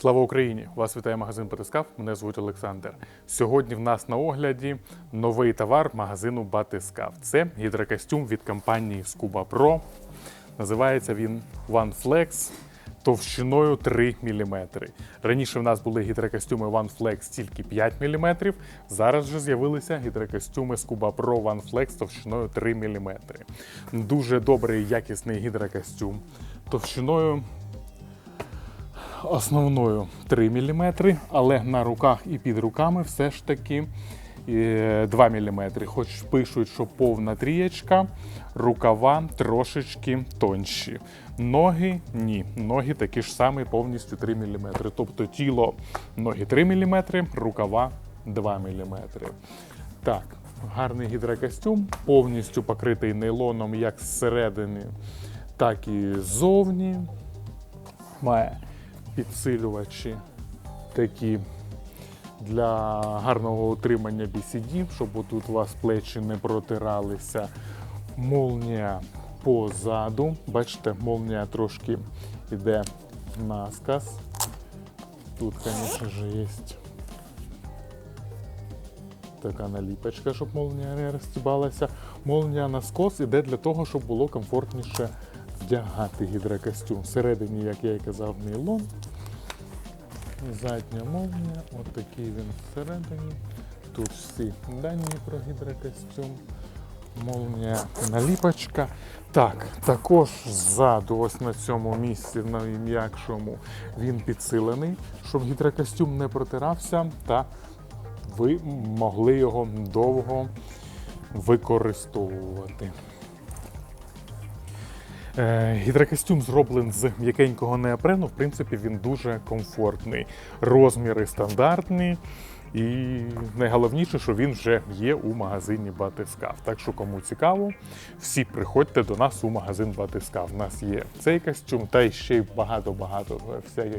Слава Україні! Вас вітає магазин Батискав. Мене звуть Олександр. Сьогодні в нас на огляді новий товар магазину Батискав. Це гідрокостюм від компанії Scuba Pro. Називається він OneFlex товщиною 3 мм. Раніше в нас були гідрокостюми OneFlex тільки 5 мм. Зараз же з'явилися гідрокостюми Scuba Pro OneFlex товщиною 3 мм. Дуже добрий якісний гідрокостюм товщиною основною 3 мм, але на руках і під руками все ж таки е, 2 мм. Хоч пишуть, що повна трієчка, рукава трошечки тонші. Ноги ні. Ноги такі ж самі, повністю 3 мм. Тобто тіло ноги 3 мм, рукава 2 мм. Так, гарний гідрокостюм, повністю покритий нейлоном як зсередини, так і ззовні. Має підсилювачі такі для гарного утримання BCD, щоб тут у вас плечі не протиралися. Молнія позаду. Бачите, молнія трошки йде насказ. Тут, звісно ж, є така наліпочка, щоб молнія не розстібалася. Молнія на скос іде для того, щоб було комфортніше вдягати гідрокостюм. Всередині, як я і казав, нейлон. Задня молнія, от такий він всередині. Тут всі дані про гідрокостюм. Молнія наліпочка. Так, також ззаду, ось на цьому місці, на м'якшому, він підсилений, щоб гідрокостюм не протирався, та ви могли його довго використовувати. Е, Гідрокостюм зроблений з м'якенького неопрену. В принципі, він дуже комфортний. Розміри стандартні. І найголовніше, що він вже є у магазині Батискав. Так що, кому цікаво, всі приходьте до нас у магазин Батискав. У нас є цей костюм та ще й багато-багато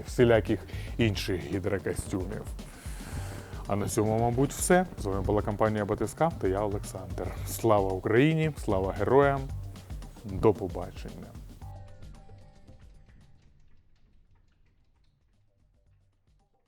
всіляких інших гідрокостюмів. А на цьому, мабуть, все. З вами була компанія Батискав та я Олександр. Слава Україні! Слава героям! До побачення!